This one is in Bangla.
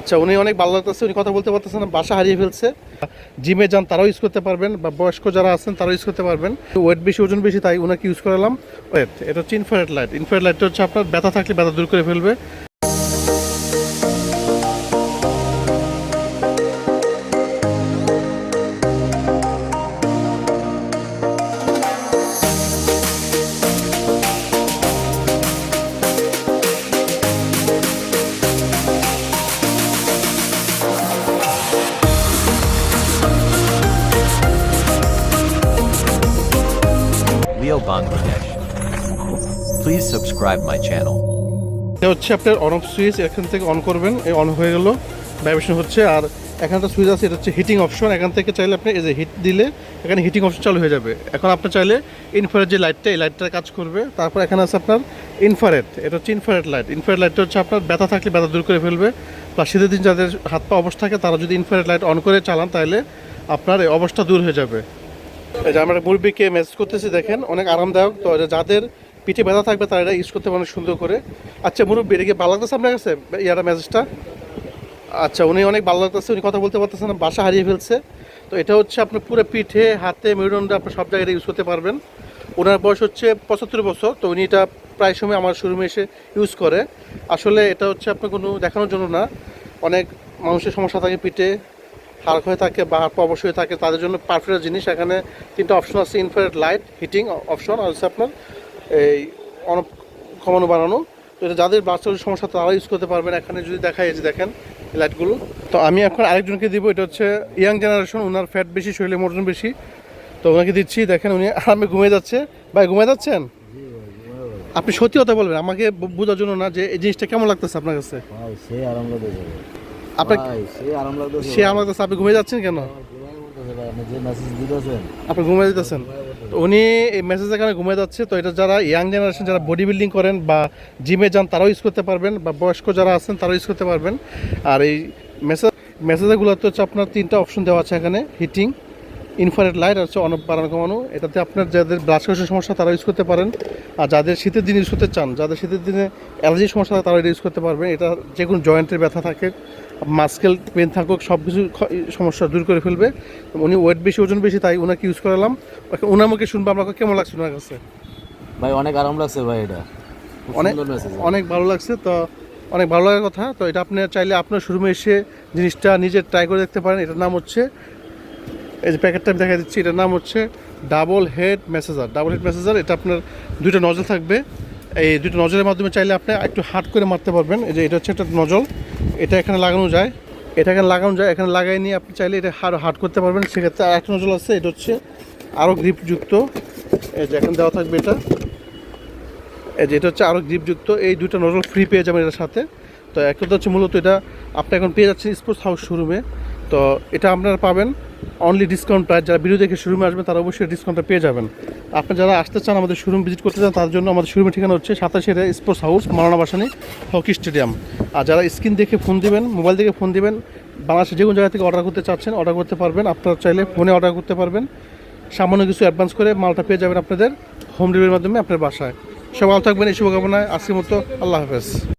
আচ্ছা উনি অনেক ভালো লাগতেছে, উনি কথা বলতে পারতেছেন বাসা হারিয়ে ফেলছে। জিমে যান, তারাও ইউজ করতে পারবেন, বা বয়স্ক যারা আছেন, তারাও ইউজ করতে পারবেন। ওয়েট বেশি, ওজন বেশি, তাই ওনাকে ইউজ করালাম। ওয়েট এটা হচ্ছে ইনফ্রারেড লাইট ইনফ্রারেড লাইটটা হচ্ছে আপনার ব্যথা থাকলে ব্যথা দূর করে ফেলবে। Bangladesh. Please subscribe my channel. এটা হচ্ছে আপনার অন অফ সুইচ এখান থেকে অন করবেন, এই অন হয়ে গেল। ভাইব্রেশন হচ্ছে, আর এখানে একটা সুইচ আছে, এটা হচ্ছে হিটিং অপশন এখান থেকে চাইলে আপনি এই যে হিট দিলে, এখানে হিটিং অপশন চালু হয়ে যাবে। এখন আপনি চাইলে ইনফ্রারেড যে লাইটটা এই লাইটটা কাজ করবে। তারপর এখানে আছে আপনার ইনফ্রারেড এটা হচ্ছে ইনফ্রারেড লাইট ইনফ্রারেড লাইটটা হচ্ছে আপনার ব্যথা থাকলে ব্যথা দূর করে ফেলবে। প্লাস শীতের দিন যাদের হাত পা অবস্থা থাকে, তারা যদি ইনফ্রারেড লাইট অন করে চালান, তাহলে আপনার এই অবস্থা দূর হয়ে যাবে। এই যে আমরা মুরব্বীকে মেসেজ করতেছি, দেখেন, অনেক আরামদায়ক। তো যাদের পিঠে ব্যথা থাকবে, তারা এটা ইউজ করতে পারেন সুন্দর করে। আচ্ছা মুরব্বী, এটা কি ভালো লাগতেছে আপনার কাছে? ইয়ারা মেসেজটা আচ্ছা উনি অনেক ভালো লাগতেছে, উনি কথা বলতে পারতেছেন বাসা হারিয়ে ফেলছে। তো এটা হচ্ছে আপনার পুরো পিঠে, হাতে, মেরুদণ্ডে আপনি সব জায়গায় ইউজ করতে পারবেন। ওনার বয়স হচ্ছে পঁচাত্তর বছর, তো উনি এটা প্রায় সময় আমার শোরুমে এসে ইউজ করে। আসলে এটা হচ্ছে আপনার কোনো দেখানোর জন্য না। অনেক মানুষের সমস্যা থাকে পিঠে হাড় হয়ে থাকে বা অবশ্যই থাকে, তাদের জন্য পারফেক্ট জিনিস। এখানে তিনটা অপশন আছে ইনফ্রারেড লাইট হিটিং অপশন আর হচ্ছে আপনার এই অন কমানো বাড়ানো। তো এটা যাদের বাচ্চাদের সমস্যা তারা ইউজ করতে পারবেন। এখানে যদি দেখা যায় যে দেখেন লাইটগুলো তো আমি এখন আরেকজনকে দিব, এটা হচ্ছে ইয়াং জেনারেশন ওনার ফ্যাট বেশি, শরীরে মোটন বেশি। তো ওনাকে দিচ্ছি, দেখেন উনি আরামে ঘুমিয়ে যাচ্ছে। ভাই, ঘুমিয়ে যাচ্ছেন? আপনি সত্যি কথা বলবেন, আমাকে বোঝার জন্য না যে এই জিনিসটা কেমন লাগতেছে আপনার কাছে? আপনার সে আমার কাছে আপনি ঘুমিয়ে যাচ্ছেন কেন? আপনি যে মেসেজ দিতেছেন। আপনি ঘুমিয়ে যেতেছেন উনি এই মেসেজের কারণে ঘুমিয়ে যাচ্ছে তো এটা যারা ইয়াং জেনারেশন যারা বডি বিল্ডিং করেন বা জিমে যান তারাও ইউজ করতে পারবেন বা বয়স্ক যারা আছেন তারাও ইউজ করতে পারবেন। আর এই মেসেজ মেসেজগুলোতে হচ্ছে আপনার তিনটা অপশন দেওয়া আছে এখানে হিটিং ইনফ্রারেড লাইট আর হচ্ছে অনব বাড়ানো কমানো। এটাতে আপনার যাদের ব্লাড প্রেশার সমস্যা তারা ইউজ করতে পারেন। আর যাদের শীতের দিন ইউজ করতে চান যাদের শীতের দিনে অ্যালার্জির সমস্যা থাকে তারা এটা ইউজ করতে পারবেন এটা যে কোনো জয়েন্টের ব্যথা থাকে মাস্কেল পেন থাকুক সব কিছু সমস্যা দূর করে ফেলবে। উনি ওয়েট বেশি ওজন বেশি তাই ওনাকে ইউজ করালাম। ওনার মুখে শুনব আপনাকে কেমন লাগছে ওনার কাছে? ভাই অনেক আরাম লাগছে ভাই এটা। অনেক অনেক ভালো লাগছে তো অনেক ভালো লাগার কথা। তো এটা আপনি চাইলে আপনার শোরুমে এসে জিনিসটা নিজে ট্রাই করে দেখতে পারেন। এটার নাম হচ্ছে এই যে প্যাকেটটা আমি দেখা দিচ্ছি, এটার নাম হচ্ছে double head massager double head massager এটা আপনার দুইটা নজল থাকবে। এই দুটো নজলের মাধ্যমে চাইলে আপনি একটু হার্ড করে মারতে পারবেন। এই যে এটা হচ্ছে একটা নজল এটা এখানে লাগানো যায়। এটা এখানে লাগানো যায়, এখানে লাগাই নিয়ে আপনি চাইলে এটা হার্ড হার্ড করতে পারবেন। সেক্ষেত্রে আর একটা নজল আছে, এটা হচ্ছে আরও গ্রিপযুক্ত এই যে এখানে দেওয়া থাকবে এটা। এই যে এটা হচ্ছে আরও গ্রিপযুক্ত এই দুটো নজল ফ্রি পেয়ে যাবেন এটার সাথে। তো একটা হচ্ছে মূলত এটা আপনি এখন পেয়ে যাচ্ছেন স্পোর্টস হাউস শোরুমে তো এটা আপনারা পাবেন। অনলি ডিসকাউন্ট প্রাইস যারা ভিডিও দেখে শোরুমে আসবেন, তারা অবশ্যই ডিসকাউন্টটা পেয়ে যাবেন। আপনি যারা আসতে চান, আমাদের শোরুম ভিজিট করতে চান, তার জন্য আমাদের শোরুমের ঠিকানা হচ্ছে সাতাশের sports house Maulana Bhashani hockey stadium আর যারা স্ক্রিন দেখে ফোন দিবেন মোবাইল থেকে ফোন দিবেন, বাংলাদেশের যে কোনো জায়গা থেকে অর্ডার করতে চাচ্ছেন অর্ডার করতে পারবেন। আপনারা চাইলে ফোনে অর্ডার করতে পারবেন। সামান্য কিছু অ্যাডভান্স করে মালটা পেয়ে যাবেন আপনাদের হোম ডেলিভারির মাধ্যমে আপনার বাসায়। সব ভালো থাকবেন, এই শুভকামনায় আজকের মতো আল্লাহ হাফেজ।